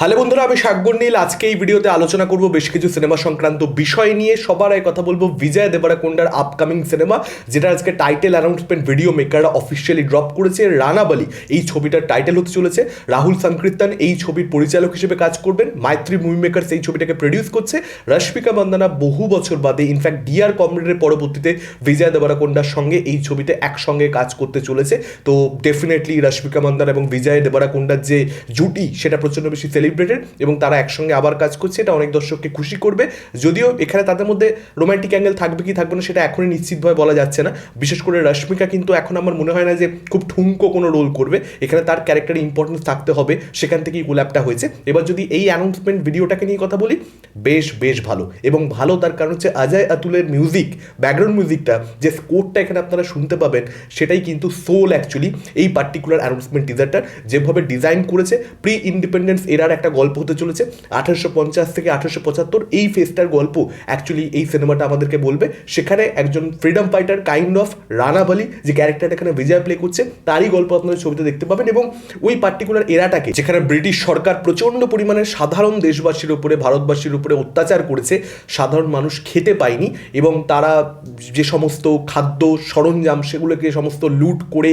Hello বন্ধুরা, আমি সাগর নীল। আজকে এই ভিডিওতে আলোচনা করব বেশ কিছু সিনেমা সংক্রান্ত বিষয় নিয়ে। সবার আগে কথা বলব বিজয় দেবরাকোন্ডার আপকামিং সিনেমা যেটা আজকে টাইটেল অ্যানাউন্সমেন্ট ভিডিও মেকাররা অফিসিয়ালি ড্রপ করেছে রানাবালি এই ছবিটার টাইটেল হতে চলেছে, রাহুল সংকীর্তন। এই ছবির পরিচালক হিসেবে কাজ করবেন, মাইত্রী মুভি মেকার্স এই ছবিটাকে প্রডিউস করছে। রশ্মিকা মন্দানা বহু বছর বাদে ইনফ্যাক্ট ডিআর কমরেডের পরবর্তীতে বিজয় দেবরাকোন্ডার সঙ্গে এই ছবিতে একসঙ্গে কাজ করতে চলেছে। তো ডেফিনেটলি রশ্মিকা মন্দানা এবং বিজয় দেবরাকোন্ডার যে জুটি, সেটা প্রচণ্ড বেশি সেলিব্রেটেড এবং তারা একসঙ্গে আবার কাজ করছে, এটা অনেক দর্শককে খুশি করবে। যদিও এখানে তাদের মধ্যে রোমান্টিক অ্যাঙ্গেল থাকবে কি থাকবে না, সেটা এখনই নিশ্চিতভাবে বলা যাচ্ছে না। বিশেষ করে রশ্মিকা কিন্তু এখন আমার মনে হয় না যে খুব ঠুঙ্কো কোনো রোল করবে। এখানে তার ক্যারেক্টারে ইম্পর্টেন্স থাকতে হবে, সেখান থেকেই গোলাপটা হয়েছে। এবার যদি এই অ্যানাউন্সমেন্ট ভিডিওটাকে নিয়ে কথা বলি, বেশ বেশ ভালো। এবং ভালো তার কারণ হচ্ছে অজয় আতুলের মিউজিক ব্যাকগ্রাউন্ড মিউজিকটা যে স্কোরটা এখানে আপনারা শুনতে পাবেন, সেটাই কিন্তু সোল অ্যাকচুয়ালি এই পার্টিকুলার অ্যানাউন্সমেন্ট টিজারটার যেভাবে ডিজাইন করেছে প্রি ইন্ডিপেন্ডেন্স এরার একটা গল্প হতে চলেছে। আঠারোশো পঞ্চাশ থেকে আঠারোশো পঁচাত্তর এই ফেসটার গল্প অ্যাকচুয়ালি এই সিনেমাটা আমাদেরকে বলবে। সেখানে একজন ফ্রিডম ফাইটার কাইন্ড অফ রানাবালি যে ক্যারেক্টারটা এখানে বিজয় প্লে করছে, তারই গল্প আপনাদের ছবিতে দেখতে পাবেন এবং ওই পার্টিকুলার এরাটাকে যেখানে ব্রিটিশ সরকার প্রচণ্ড পরিমাণে সাধারণ দেশবাসীর উপরে, ভারতবাসীর উপরে অত্যাচার করেছে, সাধারণ মানুষ খেতে পায়নি এবং তারা যে সমস্ত খাদ্য সরঞ্জাম সেগুলোকে সমস্ত লুট করে,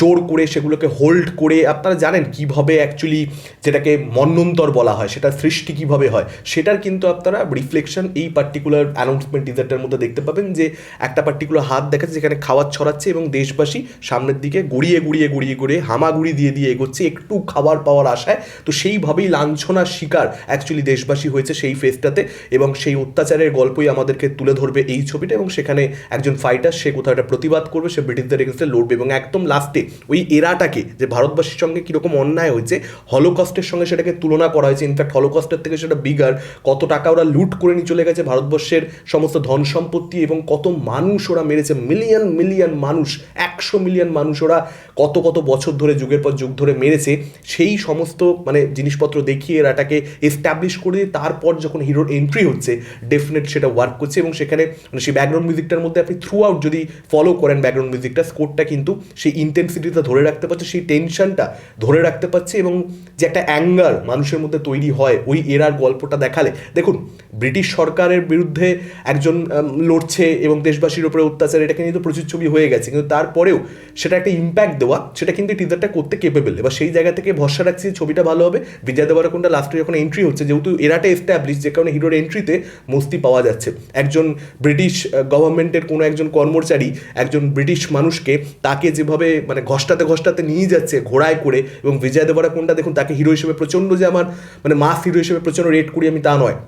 জোর করে সেগুলোকে হোল্ড করে, আপনারা জানেন কীভাবে অ্যাকচুয়ালি যেটাকে মন্নন্তর বলা হয় সেটা সৃষ্টি কীভাবে হয়, সেটার কিন্তু আপনারা রিফ্লেকশন এই পার্টিকুলার অ্যানাউন্সমেন্ট টিজারটার মধ্যে দেখতে পাবেন যে একটা পার্টিকুলার হাত দেখাচ্ছে যেখানে খাওয়ার ছড়াচ্ছে এবং দেশবাসী সামনের দিকে গড়িয়ে গুড়িয়ে গুড়িয়ে গড়িয়ে হামাগুড়ি দিয়ে দিয়ে এগোচ্ছে, একটু খাবার পাওয়ার আশায়। তো সেইভাবেই লাঞ্ছনার শিকার অ্যাকচুয়ালি দেশবাসী হয়েছে সেই ফেসটাতে এবং সেই অত্যাচারের গল্পই আমাদেরকে তুলে ধরবে এই ছবিটা এবং সেখানে একজন ফাইটার সে কোথাও একটা প্রতিবাদ করবে, সে ব্রিটিশদের এগেনস্টে লড়বে এবং একদম লাস্টে ওই এরাটাকে যে ভারতবাসীর সঙ্গে কীরকম অন্যায় হয়েছে হলোকস্টের সঙ্গে সেটাকে তুলনা করা হয়েছে। ইনফ্যাক্ট হলোকস্টের থেকে সেটা বিগার কত টাকা ওরা লুট করে নিয়ে চলে গেছে ভারতবর্ষের সমস্ত ধন সম্পত্তি এবং কত মানুষ ওরা মেরেছে। মিলিয়ন মিলিয়ন মানুষ, একশো মিলিয়ন মানুষ ওরা কত কত বছর ধরে, যুগের পর যুগ ধরে মেরেছে। সেই সমস্ত মানে জিনিসপত্র দেখিয়ে এরাটাকে এস্টাবলিশ করে দিয়ে তারপর যখন হিরোর এন্ট্রি হচ্ছে ডেফিনেট সেটা ওয়ার্ক করছে এবং সেখানে মানে সেই ব্যাকগ্রাউন্ড মিউজিকটার মধ্যে আপনি থ্রু আউট যদি ফলো করেন ব্যাকগ্রাউন্ড মিউজিকটা স্কোরটা কিন্তু সেই ইন্টেন্সিটিটা ধরে রাখতে পারছে, সেই টেনশনটা ধরে রাখতে পারছে এবং যে একটা অ্যাঙ্গার মানুষের মধ্যে তৈরি হয় ওই এরার গল্পটা দেখালে। দেখুন, ব্রিটিশ সরকারের বিরুদ্ধে একজন লড়ছে এবং দেশবাসীর উপরে অত্যাচার, এটাকে নিয়ে তো প্রচুর ছবি হয়ে গেছে। কিন্তু তারপরেও সেটা একটা ইম্প্যাক্ট দেওয়া, সেটা কিন্তু টিজারটা করতে কেপেবল এবার সেই জায়গা থেকে ভরসা রাখছি ছবিটা ভালো হবে। বিজয় দেবরাকোন্ডা লাস্টে যখন এন্ট্রি হচ্ছে, যেহেতু এরাটা এস্টাবলিশ যে কারণে হিরোর এন্ট্রিতে মস্তি পাওয়া যাচ্ছে। একজন ব্রিটিশ গভর্নমেন্টের কোনো একজন কর্মচারী, একজন ব্রিটিশ মানুষকে তাকে যেভাবে মানে ঘষ্টাতে ঘষ্টাতে নিয়ে যাচ্ছে ঘোড়ায় করে এবং বিজয় দেবরাকোন্ডা দেখুন, তাকে হিরো হিসেবে প্রচণ্ড যে আমার মানে মাস হিরো হিসেবে প্রচণ্ড রেট করি আমি তা নয়।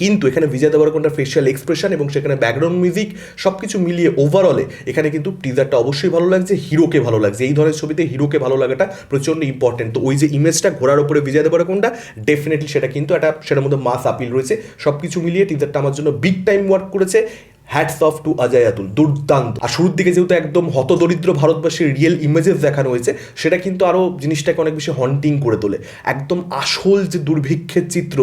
কিন্তু এখানে বিজয় দেবরকোন্ডার ফেশিয়াল এক্সপ্রেশন এবং সেখানে ব্যাকগ্রাউন্ড মিউজিক সব কিছু মিলিয়ে ওভারঅলে এখানে কিন্তু টিজারটা অবশ্যই ভালো লাগছে হিরোকে ভালো লাগছে। এই ধরনের ছবিতে হিরোকে ভালো লাগাটা প্রচণ্ড ইম্পর্টেন্ট তো ওই যে ইমেজটা ঘোরার উপরে বিজয় দেবরকোন্ডা ডেফিনেটলি সেটা কিন্তু একটা, সেটার মধ্যে মাস আপিল রয়েছে। সব কিছু মিলিয়ে টিজারটা আমার জন্য বিগ টাইম ওয়ার্ক করেছে। Hats off to Ajay Atul দুর্দান্ত। আর শুরুর দিকে যেহেতু একদম হতদরিদ্র ভারতবাসীর রিয়েল ইমেজেস দেখানো হয়েছে, সেটা কিন্তু আরও জিনিসটাকে অনেক বেশি হন্টিং করে তোলে। একদম আসল যে দুর্ভিক্ষের চিত্র,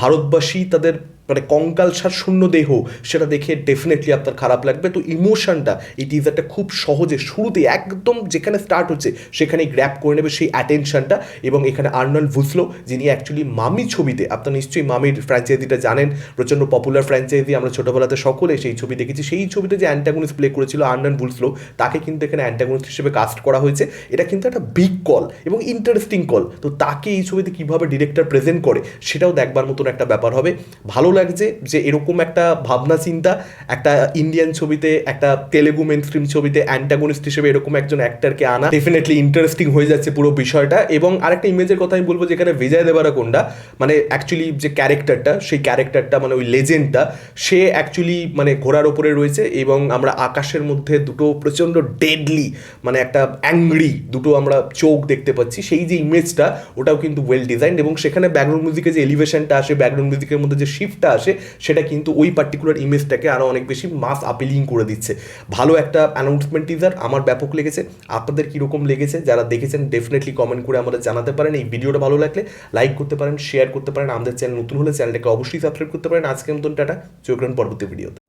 ভারতবাসী তাদের মানে কঙ্কালসার শূন্য দেহ, সেটা দেখে ডেফিনেটলি আপনার খারাপ লাগবে। তো ইমোশনটা এই টিজারটা খুব সহজে শুরুতে একদম যেখানে স্টার্ট হচ্ছে, সেখানেই গ্র্যাপ করে নেবে সেই অ্যাটেনশনটা এবং এখানে আর্নল ভুসলো, যিনি অ্যাকচুয়ালি মামি ছবিতে, আপনার নিশ্চয়ই মামির ফ্র্যাঞ্চাইজিটা জানেন, প্রচণ্ড পপুলার ফ্র্যাঞ্চাইজি আমরা ছোটোবেলাতে সকলে সেই ছবি দেখেছি। সেই ছবিতে যে অ্যান্টাগনিস্ট প্লে করেছিল আর্নল ভুসলো, তাকে কিন্তু এখানে অ্যান্টাগনিস্ট হিসেবে কাস্ট করা হয়েছে। এটা কিন্তু একটা বিগ কল এবং ইন্টারেস্টিং কল তো তাকে এই ছবিতে কীভাবে ডিরেক্টর প্রেজেন্ট করে, সেটাও দেখবার মতন একটা ব্যাপার হবে। ভালো লাগছে যে এরকম একটা ভাবনা চিন্তা, একটা ইন্ডিয়ান ছবিতে, একটা তেলেগু মেন স্ট্রিম ছবিতে অ্যান্টাগনিস্ট হিসেবে এরকম একজন অ্যাক্টারকে আনা ডেফিনেটলি ইন্টারেস্টিং হয়ে যাচ্ছে পুরো বিষয়টা। এবং আরেকটা ইমেজের কথা আমি বলব যেখানে বিজয় দেবারাকোন্ডা মানে অ্যাকচুয়ালি যে ক্যারেক্টারটা সেই ক্যারেক্টারটা মানে ওই লেজেন্ডটা সে অ্যাকচুয়ালি মানে ঘোড়ার ওপরে রয়েছে এবং আমরা আকাশের মধ্যে দুটো প্রচণ্ড ডেডলি মানে একটা অ্যাংরি দুটো আমরা চোখ দেখতে পাচ্ছি। সেই যে ইমেজটা ওটাও কিন্তু ওয়েল ডিজাইন এবং সেখানে ব্যাকগ্রাউন্ড মিউজিকের যে এলিভেশনটা আসে ব্যাকগ্রাউন্ড মিউজিকের মধ্যে যে শিফটটা আসে, সেটা কিন্তু ওই পার্টিকুলার ইমেজটাকে আরও অনেক বেশি মাস আপিলিং করে দিচ্ছে। ভালো একটা অ্যানাউন্সমেন্ট টিজার আমার ব্যাপক লেগেছে। আপনাদের কীরকম লেগেছে? যারা দেখেছেন ডেফিনেটলি কমেন্ট করে আমাদের জানাতে পারেন। এই ভিডিওটা ভালো লাগলে লাইক করতে পারেন শেয়ার করতে পারেন। আমাদের চ্যানেল নতুন হলে চ্যানেলটাকে অবশ্যই সাবস্ক্রাইব করতে পারেন। আজকের মতন টাটা। চোখ পরবর্তী ভিডিওতে